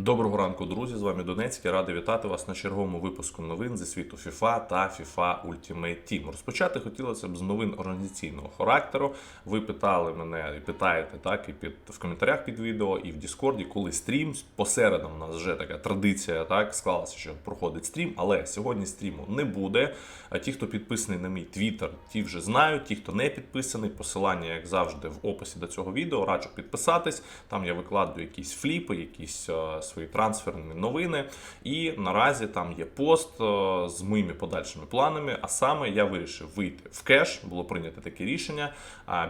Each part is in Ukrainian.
Доброго ранку, друзі! З вами Донецький. Радий вітати вас на черговому випуску новин зі світу FIFA та FIFA Ultimate Team. Розпочати хотілося б з новин організаційного характеру. Ви питали мене і питаєте так і під в коментарях під відео, і в Діскорді, коли стрім. Посередом у нас вже така традиція, так склалася, що проходить стрім, але сьогодні стріму не буде. Ті, хто підписаний на мій твіттер, ті вже знають. Ті, хто не підписаний, посилання, як завжди, в описі до цього відео. Раджу підписатись. Там я викладаю якісь фліпи, якісь е, свої трансферні новини. І наразі там є пост е, з моїми подальшими планами. А саме я вирішив вийти в кеш. Було прийнято таке рішення.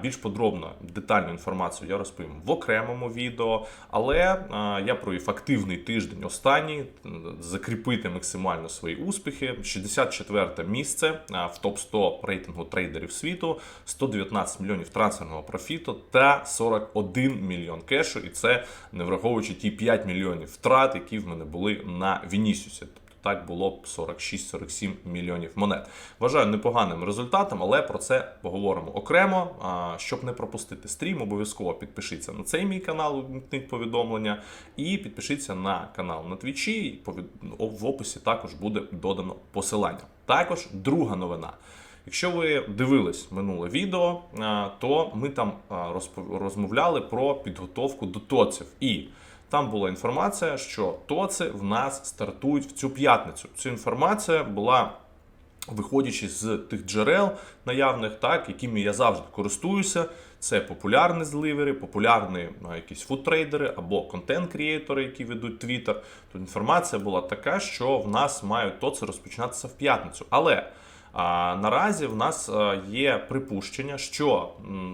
Більш подробно детальну інформацію я розповім в окремому відео. Але е, я провів активний тиждень останній, закріпити максимально свої успіхи. 64 місце в топ 100 рейтингу трейдерів світу, 119 мільйонів трансферного профіту та 41 мільйон кешу. І це не враховуючи ті 5 мільйонів втрат, які в мене були на Вінісіусі. Тобто так було б 46-47 мільйонів монет. Вважаю непоганим результатом, але про це поговоримо окремо. А, Щоб не пропустити стрім, обов'язково підпишіться на цей мій канал, увімкніть повідомлення, і підпишіться на канал на Твічі. повід- В описі також буде додано посилання. Також друга новина. Якщо ви дивились минуле відео, то ми там розмовляли про підготовку до тоців. І там була інформація, що тоци в нас стартують в цю п'ятницю. Ця інформація була виходячи з тих джерел наявних, так, якими я завжди користуюся. Це популярні зливери, популярні а, якісь фудтрейдери або контент-крієтори, які ведуть Твіттер. То інформація була така, що в нас мають тоци розпочинатися в п'ятницю. Але а, наразі в нас є припущення, що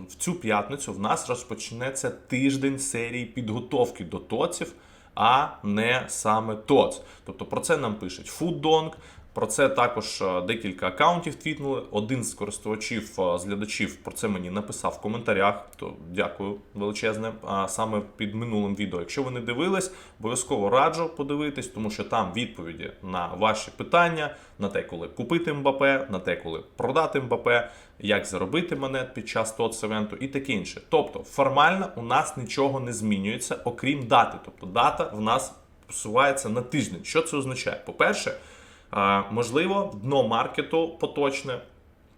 в цю п'ятницю в нас розпочнеться тиждень серії підготовки до тоців, а не саме ТОЦ. Тобто про це нам пишуть Фуддонг. Про це також е, декілька акаунтів твітнули. Один з користувачів, е, з глядачів про це мені написав в коментарях. То дякую величезне. Саме під минулим відео. Якщо ви не дивились, обов'язково раджу подивитись, тому що там відповіді на ваші питання, на те, коли купити МБП, на те, коли продати МБП, як заробити монет під час ТОЦ евенту і таке інше. Тобто, формально у нас нічого не змінюється, окрім дати. Тобто дата в нас посувається на тиждень. Що це означає? По-перше. А, Можливо, дно маркету поточне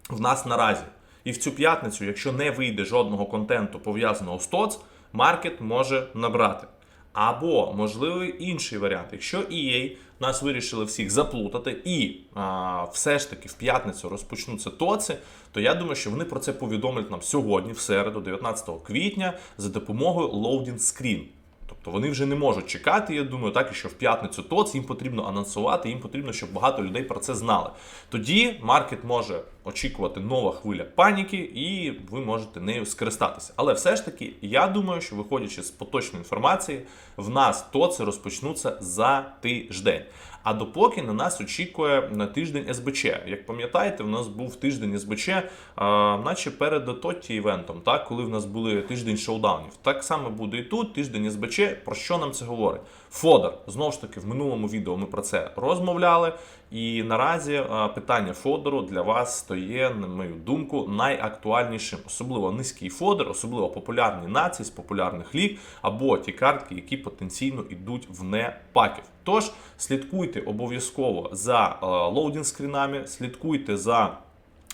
в нас наразі. І в цю п'ятницю, якщо не вийде жодного контенту пов'язаного з ТОЦ, маркет може набрати. Або, можливо, інший варіант. Якщо EA нас вирішили всіх заплутати і а, все ж таки в п'ятницю розпочнуться тоци, то я думаю, що вони про це повідомлять нам сьогодні, в середу, 19 квітня, за допомогою Loading Screen. Тобто вони вже не можуть чекати, я думаю, так і що в п'ятницю ТОЦ їм потрібно анонсувати, їм потрібно, щоб багато людей про це знали. Тоді маркет може очікувати нова хвиля паніки, і ви можете нею скористатися. Але все ж таки, я думаю, що виходячи з поточної інформації, в нас ТОЦи розпочнуться за тиждень. А допоки на нас очікує на тиждень СБЧ. Як пам'ятаєте, в нас був тиждень СБЧ, а, наче перед Тотті івентом, так, коли в нас були тиждень шоудаунів. Так само буде і тут, тиждень СБЧ. Про що нам це говорить? Фодор. Знову ж таки, в минулому відео ми про це розмовляли. І наразі а, питання Фодору для вас стає, на мою думку, найактуальнішим. Особливо низький Фодор, особливо популярні нації з популярних ліг, або ті картки, які потенційно йдуть в не паків. Тож слідкуйте обов'язково за е, лоудінг скрінами, слідкуйте за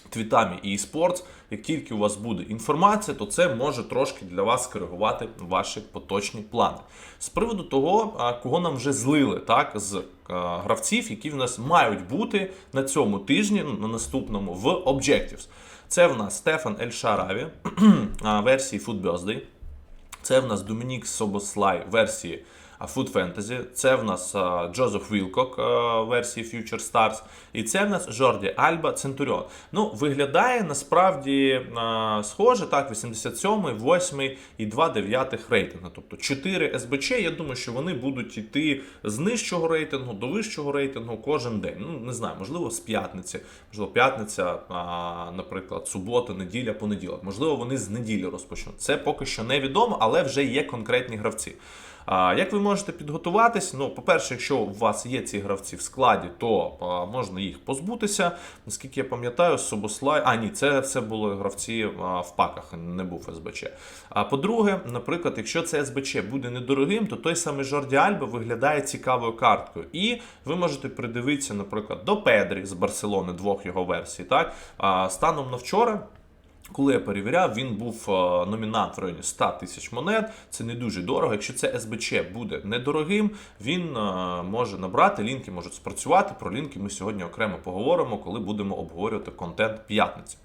твітами і eSports. Як тільки у вас буде інформація, то це може трошки для вас скоригувати ваші поточні плани. З приводу того, кого нам вже злили, так, з гравців, які в нас мають бути на цьому тижні, ну, на наступному в Objectives. Це в нас Стефан Ельшараві версії Food. Це в нас Домінік Собослай версії Food Fantasy. Це в нас Джозеф Вілкок версії Future Stars. І це в нас Жорді Альба Центуріон. Ну, виглядає насправді схоже, так, 87-й, 8-й і 2 дев'ятих рейтингу. Тобто 4 СБЧ, я думаю, що вони будуть йти з нижчого рейтингу до вищого рейтингу кожен день. Ну, не знаю, можливо, з п'ятниці, можливо, п'ятниця, наприклад, субота, неділя, понеділок. Можливо, вони з неділі розпочнуть. Це поки що невідомо, але вже є конкретні гравці. А, як ви можете підготуватись? Ну, по-перше, якщо у вас є ці гравці в складі, то а, можна їх позбутися. Наскільки я пам'ятаю, Собослай. А, ні, це все були гравці а, в паках, не був СБЧ. А по-друге, наприклад, якщо це СБЧ буде недорогим, то той самий Жорді Альба виглядає цікавою карткою. І ви можете придивитися, наприклад, до Педрі з Барселони, двох його версій. Так? А, станом на вчора. Коли я перевіряв, він був е, номінант в районі 100 тисяч монет. Це не дуже дорого. Якщо це СБЧ буде недорогим, він е, може набрати, лінки можуть спрацювати. Про лінки ми сьогодні окремо поговоримо, коли будемо обговорювати контент п'ятниці.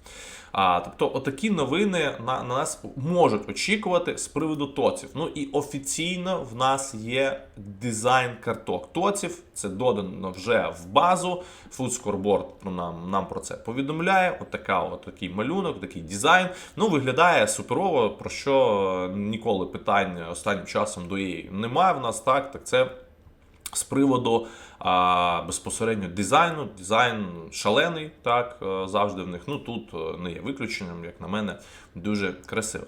А, тобто, отакі новини на, на нас можуть очікувати з приводу тоців. Ну і офіційно в нас є дизайн карток тоців. Це додано вже в базу. Food Scoreboard про нам, нам про це повідомляє. Отака, от такий малюнок, такий дизайн. Ну, виглядає суперово, про що ніколи питань останнім часом до її немає в нас. Так, так це з приводу а, безпосередньо дизайну. Дизайн шалений, так е, завжди в них. Ну тут е, не є виключенням, як на мене, дуже красиво.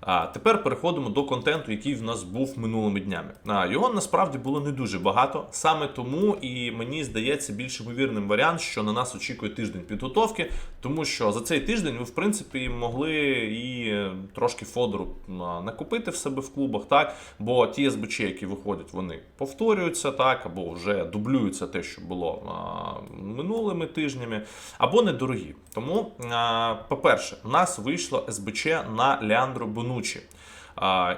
А тепер переходимо до контенту, який в нас був минулими днями. А, його насправді було не дуже багато. Саме тому і мені здається більш ймовірним варіант, що на нас очікує тиждень підготовки, тому що за цей тиждень ви, в принципі, могли і е, трошки фодору накопити в себе в клубах, так бо ті СБЧ, які виходять, вони повторюються, так або вже дублюються те, що було а, минулими тижнями, або недорогі. Тому, а, по-перше, у нас вийшло СБЧ на Леандро Бонучі.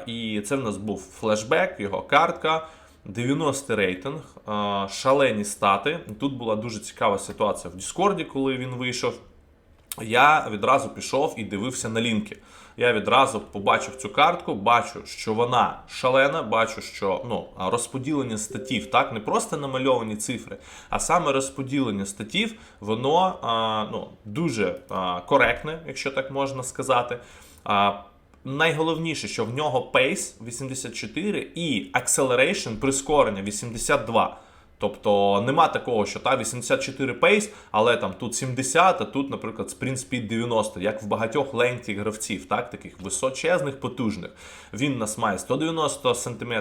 І це в нас був флешбек, його картка. 90 рейтинг, шалені стати. Тут була дуже цікава ситуація в Діскорді, коли він вийшов. Я відразу пішов і дивився на лінки. Я відразу побачив цю картку, бачу, що вона шалена, бачу, що ну, розподілення статів, так, не просто намальовані цифри, а саме розподілення статів, воно а, ну, дуже а, коректне, якщо так можна сказати. А, найголовніше, що в нього pace 84 і acceleration прискорення 82. Тобто нема такого, що та 84 пейс, але там тут 70, а тут, наприклад, sprint speed 90, як в багатьох ленті гравців, так, таких височезних, потужних. Він нас має 190 см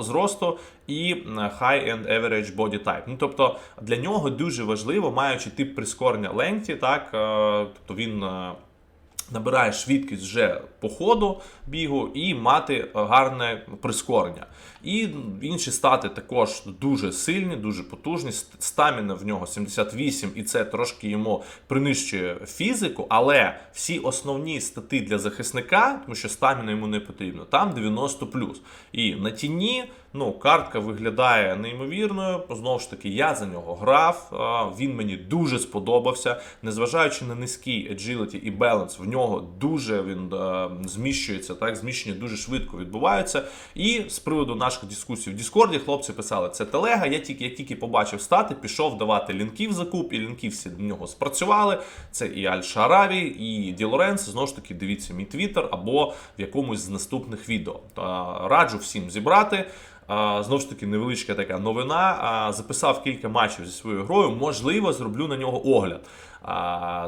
зросту і е, high and average body type. Ну, тобто для нього дуже важливо, маючи тип прискорення ленті, так, е, тобто він. Набирає швидкість вже по ходу бігу і мати гарне прискорення. І інші стати також дуже сильні, дуже потужні. Стаміна в нього 78, і це трошки йому принищує фізику, але всі основні стати для захисника, тому що стаміна йому не потрібно, там 90 І на тіні ну, картка виглядає неймовірною. Знову ж таки, я за нього грав. Він мені дуже сподобався. Незважаючи на низький agility і баланс, в нього дуже він зміщується, так, зміщення дуже швидко відбувається. І з приводу наших дискусій в Діскорді хлопці писали, це телега. Я тільки я тільки побачив стати, пішов давати лінків закуп, і лінки всі до нього спрацювали. Це і Аль Шараві, і Ді Лоренс. Знову ж таки, дивіться мій твіттер або в якомусь з наступних відео. Раджу всім зібрати. Знову ж таки, невеличка така новина. Записав кілька матчів зі своєю грою. Можливо, зроблю на нього огляд.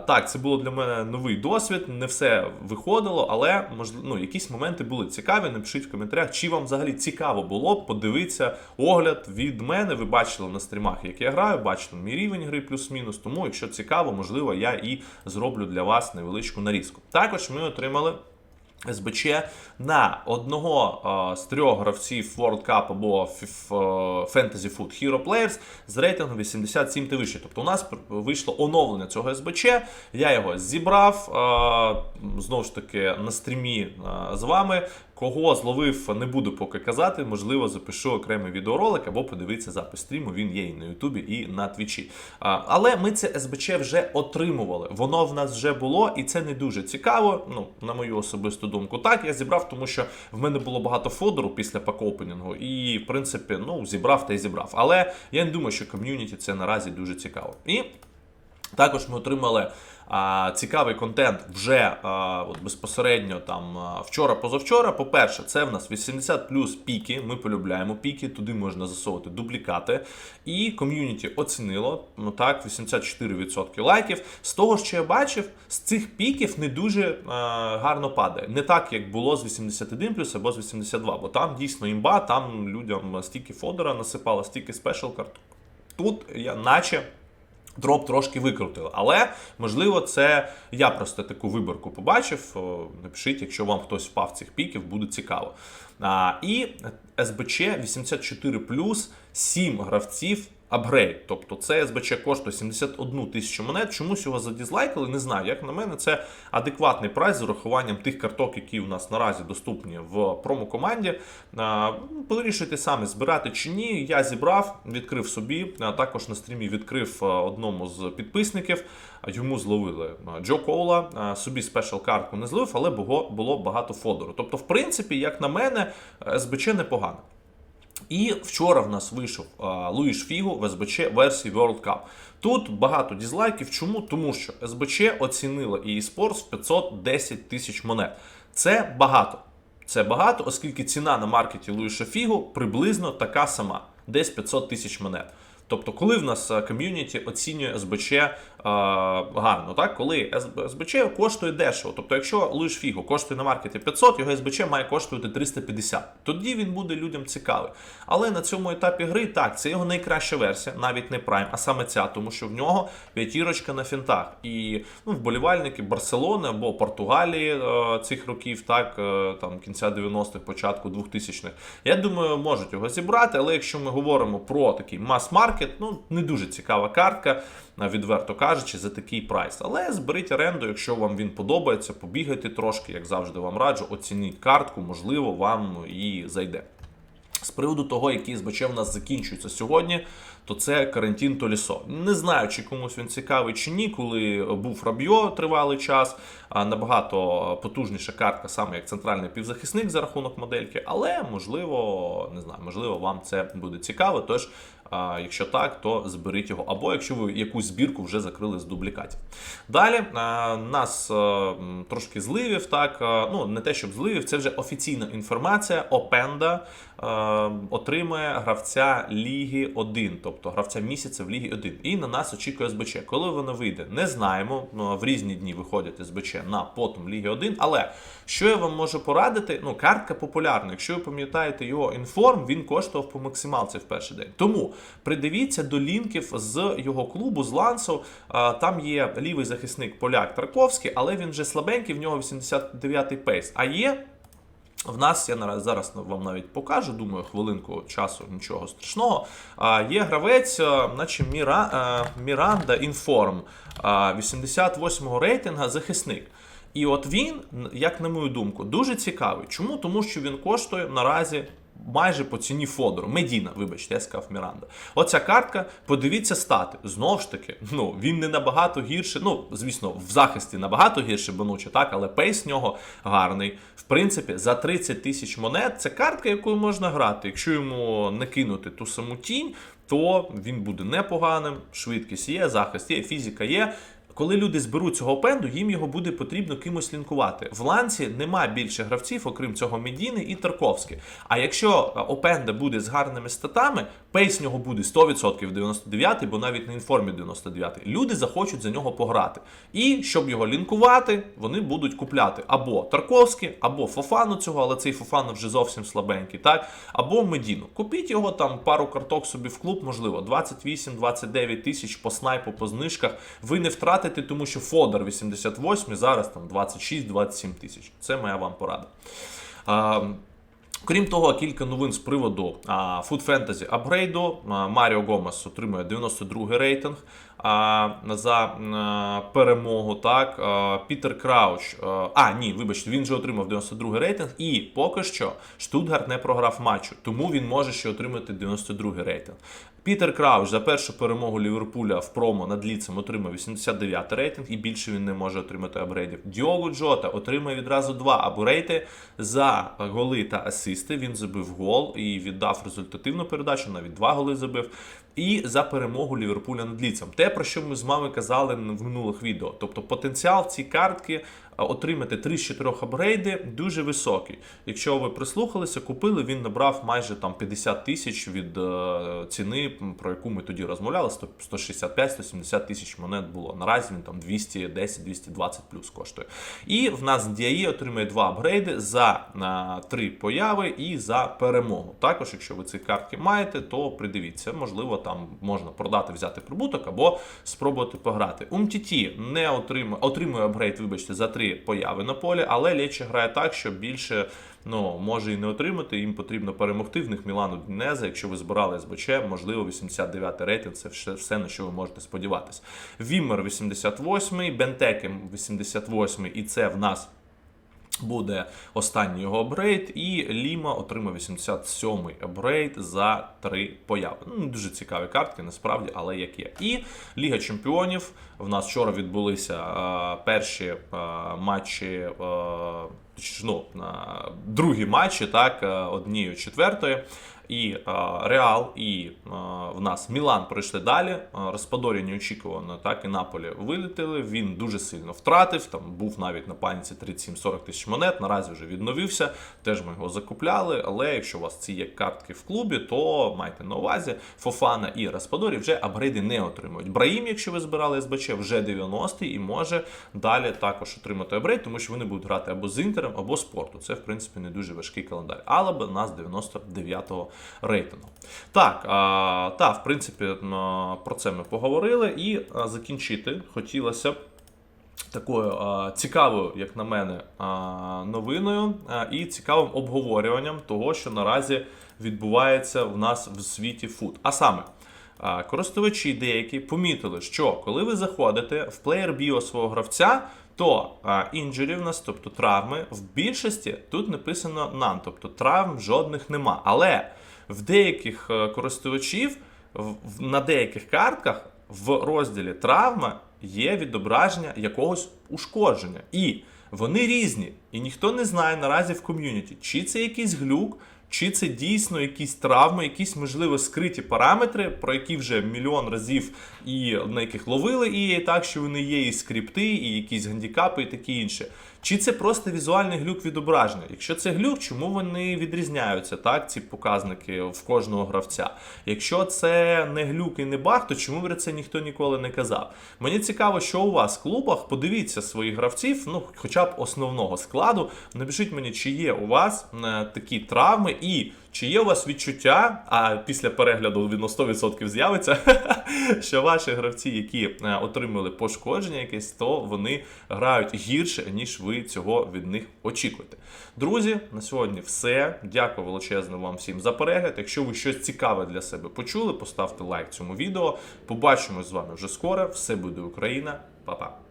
Так, це було для мене новий досвід. Не все виходило, але можливо, ну, якісь моменти були цікаві. Напишіть в коментарях, чи вам взагалі цікаво було подивитися огляд від мене. Ви бачили на стрімах, як я граю, бачили мій рівень гри плюс-мінус. Тому, якщо цікаво, можливо, я і зроблю для вас невеличку нарізку. Також ми отримали. СБЧ на одного з трьох гравців World Cup або Fantasy Food Hero Players з рейтингом 87 та вище. Тобто у нас вийшло оновлення цього СБЧ. Я його зібрав знову ж таки на стрімі з вами. Кого зловив, не буду поки казати. Можливо, запишу окремий відеоролик або подивитися запис стріму. Він є і на Ютубі, і на Твічі. Але ми це СБЧ вже отримували. Воно в нас вже було, і це не дуже цікаво. Ну, на мою особисту думку. Так, я зібрав, тому що в мене було багато фодору після пакопенінгу, і в принципі, ну, зібрав та й зібрав. Але я не думаю, що ком'юніті це наразі дуже цікаво. І також ми отримали цікавий контент вже от безпосередньо там вчора, позавчора. По-перше, це в нас 80 плюс піки. Ми полюбляємо піки, туди можна засовувати дублікати. І ком'юніті оцінило ну так, 84% лайків. З того, що я бачив, з цих піків не дуже гарно падає. Не так, як було з 81 плюс або з 82, бо там дійсно імба, там людям стільки фодера насипало, стільки спешл карт. Тут я наче. Дроп трошки викрутили, але можливо, це я просто таку виборку побачив. Напишіть, якщо вам хтось впав цих піків, буде цікаво. А, і СБЧ 84 7 гравців апгрейд. Тобто це СБЧ коштує 71 тисячу монет. Чомусь його задізлайкали, не знаю. Як на мене, це адекватний прайс з урахуванням тих карток, які у нас наразі доступні в промокоманді. Вирішуйте самі, збирати чи ні. Я зібрав, відкрив собі. Також на стрімі відкрив одному з підписників. Йому зловили Джо Коула. Собі спешл картку не зловив, але було багато фодору. Тобто, в принципі, як на мене, СБЧ непогано. І вчора в нас вийшов Луїш Фігу в СБЧ версії World Cup. Тут багато дізлайків. Чому? Тому що СБЧ оцінило EA Sports в 510 тисяч монет. Це багато. Це багато, оскільки ціна на маркеті Луїша Фігу приблизно така сама, десь 500 тисяч монет. Тобто, коли в нас ком'юніті оцінює СБЧ гарно, так? коли СБЧ коштує дешево. Тобто, якщо Луїш Фіго коштує на маркеті 500, його СБЧ має коштувати 350. Тоді він буде людям цікавий. Але на цьому етапі гри так, це його найкраща версія, навіть не Prime, а саме ця, тому що в нього п'ятірочка на фінтах. І ну, вболівальники Барселони або Португалії е, цих років, так, е, там кінця 90-х, початку 2000-х, я думаю, можуть його зібрати. Але якщо ми говоримо про такий мас-маркет, ну не дуже цікава картка, е, відверто кажучи, за такий прайс. Але зберіть оренду, якщо вам він подобається, побігайте трошки, як завжди вам раджу, оцініть картку, можливо, вам і зайде. З приводу того, який СБЧ в нас закінчується сьогодні, то це карантин Толісо. Не знаю, чи комусь він цікавий чи ні, коли був Рабьо тривалий час, набагато потужніша картка, саме як центральний півзахисник за рахунок модельки, але можливо, не знаю, можливо, вам це буде цікаво. Тож, якщо так, то зберіть його. Або якщо ви якусь збірку вже закрили з дублікатів. Далі нас трошки зливів, так ну не те, щоб зливів, це вже офіційна інформація. Опенда отримає гравця Ліги 1, тобто гравця місяця в Лігі 1. І на нас очікує СБЧ. Коли воно вийде, не знаємо. Ну, в різні дні виходять СБЧ на потом Ліги 1. Але що я вам можу порадити? Ну, картка популярна. Якщо ви пам'ятаєте його інформ, він коштував по максималці в перший день. Тому придивіться до лінків з його клубу, з Лансу. Там є лівий захисник поляк Тарковський, але він вже слабенький, в нього 89-й пейс. А є в нас я наразі зараз вам навіть покажу, думаю, хвилинку часу, нічого страшного. Є гравець, наче Міра, Міранда Інформ 88-го рейтинга захисник. І от він, як на мою думку, дуже цікавий. Чому? Тому що він коштує наразі. Майже по ціні Фодору. Медіна, вибачте, я сказав Міранда. Оця картка, подивіться стати. Знову ж таки, ну він не набагато гірше. Ну, звісно, в захисті набагато гірше Бонучі, так, але пейс нього гарний. В принципі, за 30 тисяч монет це картка, якою можна грати. Якщо йому не кинути ту саму тінь, то він буде непоганим. Швидкість є, захист є, фізика є. Коли люди зберуть цього пенду, їм його буде потрібно кимось лінкувати. В ланці нема більше гравців, окрім цього Медіни і Тарковський. А якщо е, опенда буде з гарними статами, пейс нього буде 100% 99, бо навіть на інформі 99. Люди захочуть за нього пограти. І щоб його лінкувати, вони будуть купляти або Тарковський, або Фофану цього, але цей Фофану вже зовсім слабенький, так? Або Медіну. Купіть його там пару карток собі в клуб, можливо, 28-29 тисяч по снайпу, по знижках. Ви не втратите, тому що Фодор 88 зараз там 26-27 тисяч. Це моя вам порада. Крім того, кілька новин з приводу а, Food Fantasy апгрейду. Маріо Гомес отримує 92 рейтинг а, за а, перемогу. Так, а, Пітер Крауч. А, а, ні, вибачте, він вже отримав 92 й рейтинг, і поки що Штутгарт не програв матчу, тому він може ще отримати 92 й рейтинг. Пітер Крауч за першу перемогу Ліверпуля в промо над Ліцем отримав 89 рейтинг, і більше він не може отримати апгрейдів. Діогу Джота отримає відразу два апгрейди за голи та асисти. Він забив гол і віддав результативну передачу, навіть два голи забив. І за перемогу Ліверпуля над Ліцем. Те про що ми з вами казали в минулих відео. Тобто потенціал ці картки е, отримати 3 з 4 апгрейди дуже високий. Якщо ви прислухалися, купили, він набрав майже там 50 тисяч від е, ціни, про яку ми тоді розмовляли. 165-170 тисяч монет було. Наразі він там 210-220 плюс коштує. І в нас DAE отримує два апгрейди за е, три появи і за перемогу. Також, якщо ви ці картки маєте, то придивіться, можливо, там можна продати, взяти прибуток або спробувати пограти. Умтіті не отримує, отримує апгрейд, вибачте, за три появи на полі, але Лечі грає так, що більше ну, може і не отримати. Їм потрібно перемогти. В них Мілану Дінеза. Якщо ви збирали СБЧ, можливо, 89 рейтинг це все, на що ви можете сподіватися. Вімер 88, Бентеки 88, і це в нас. Буде останній його апгрейд, і Ліма отримав 87-й апгрейд за три появи. Ну, дуже цікаві картки, насправді, але як є. І Ліга Чемпіонів. В нас вчора відбулися е, перші е, матчі. Е, точніше, ну, другі матчі, так, е, однієї четвертої. І е, Реал, і е, в нас Мілан пройшли далі. Распадорі неочікувано, так і Наполі вилетіли. Він дуже сильно втратив. Там був навіть на паніці 37-40 тисяч монет. Наразі вже відновився. Теж ми його закупляли. Але якщо у вас ці є картки в клубі, то майте на увазі Фофана і Распадорі вже апгрейди не отримують. Браїм, якщо ви збирали СБЧ, вже 90-й і може далі також отримати апгрейд, тому що вони будуть грати або з інтером, або з порту. Це в принципі не дуже важкий календар. Але у нас 99-го рейтингу. Так, а, та, в принципі, про це ми поговорили. І закінчити хотілося б. Такою а, цікавою, як на мене, а, новиною а, і цікавим обговорюванням того, що наразі відбувається в нас в світі фут. А саме, а, користувачі деякі помітили, що коли ви заходите в плеєр біо свого гравця, то а, інджурі в нас, тобто травми, в більшості тут написано none, тобто травм жодних нема. Але в деяких е, користувачів на деяких картках в розділі травма є відображення якогось ушкодження. І вони різні. І ніхто не знає наразі в ком'юніті, чи це якийсь глюк, чи це дійсно якісь травми, якісь можливо скриті параметри, про які вже мільйон разів і на яких ловили і так, що вони є і скрипти, і якісь гандікапи, і таке інше. Чи це просто візуальний глюк відображення? Якщо це глюк, чому вони відрізняються, так, ці показники в кожного гравця? Якщо це не глюк і не баг, то чому про це ніхто ніколи не казав? Мені цікаво, що у вас в клубах. Подивіться своїх гравців, ну хоча б основного складу. Напишіть мені, чи є у вас е, такі травми, і чи є у вас відчуття, а після перегляду він на 100% з'явиться, що ваші гравці, які е, отримали пошкодження якесь, то вони грають гірше, ніж ви цього від них очікуєте. Друзі, на сьогодні все. Дякую величезно вам всім за перегляд. Якщо ви щось цікаве для себе почули, поставте лайк цьому відео. Побачимось з вами вже скоро. Все буде Україна. Па-па.